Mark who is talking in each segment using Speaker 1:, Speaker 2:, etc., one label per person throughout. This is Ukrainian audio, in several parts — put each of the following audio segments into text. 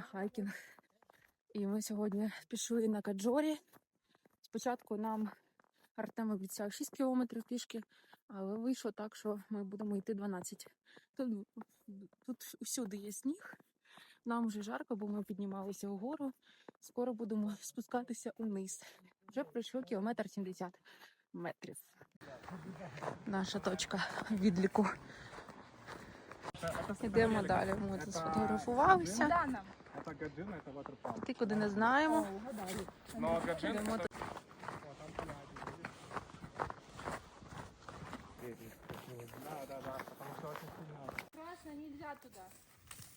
Speaker 1: хайкінг. І ми сьогодні пішли на Каджорі. Спочатку нам Артем обіцяв 6 кілометрів пішки, але вийшло так, що ми будемо йти 12. Тут, тут усюди є сніг. Нам вже жарко, бо ми піднімалися вгору. Скоро будемо спускатися униз. Вже пройшло кілометр 70 метрів. Наша точка відліку. Йдемо далі. Ми тут сфотографувалися
Speaker 2: Это Гаджина, это ватерпарк.
Speaker 1: Ти куди не знаємо.
Speaker 2: Но Гаджин
Speaker 1: Йдемо
Speaker 2: это...
Speaker 1: тут.
Speaker 2: Да, да, да, потому что очень сильно.
Speaker 3: Красное нельзя туда.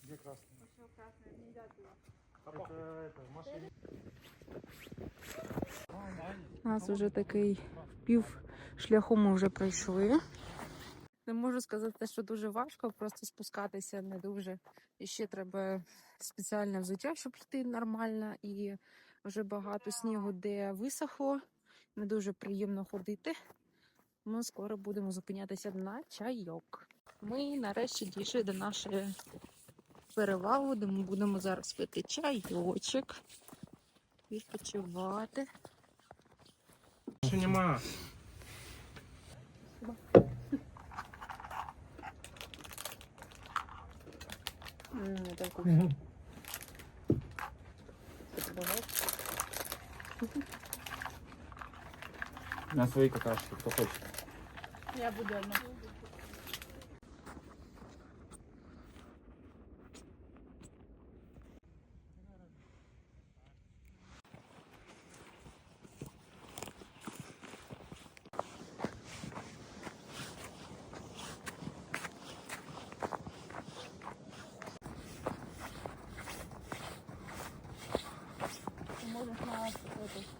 Speaker 2: Где красный?
Speaker 3: Все красное нельзя туда.
Speaker 2: Это, это, в машине.
Speaker 1: У нас вже такий пів шляху ми вже пройшли. Не можу сказати, що дуже важко, просто спускатися не дуже. І ще треба спеціальне взуття, щоб йти нормально. І вже багато снігу, де висохло. Не дуже приємно ходити. Ми скоро будемо зупинятися на чайок. Ми нарешті дійшли до нашої перевалу, де ми будемо зараз пити чайочок, відпочивати.
Speaker 2: Нема.
Speaker 1: Это вкусно. Это.
Speaker 2: На свои какашки, кто хочет.
Speaker 3: Я буду одна. হতো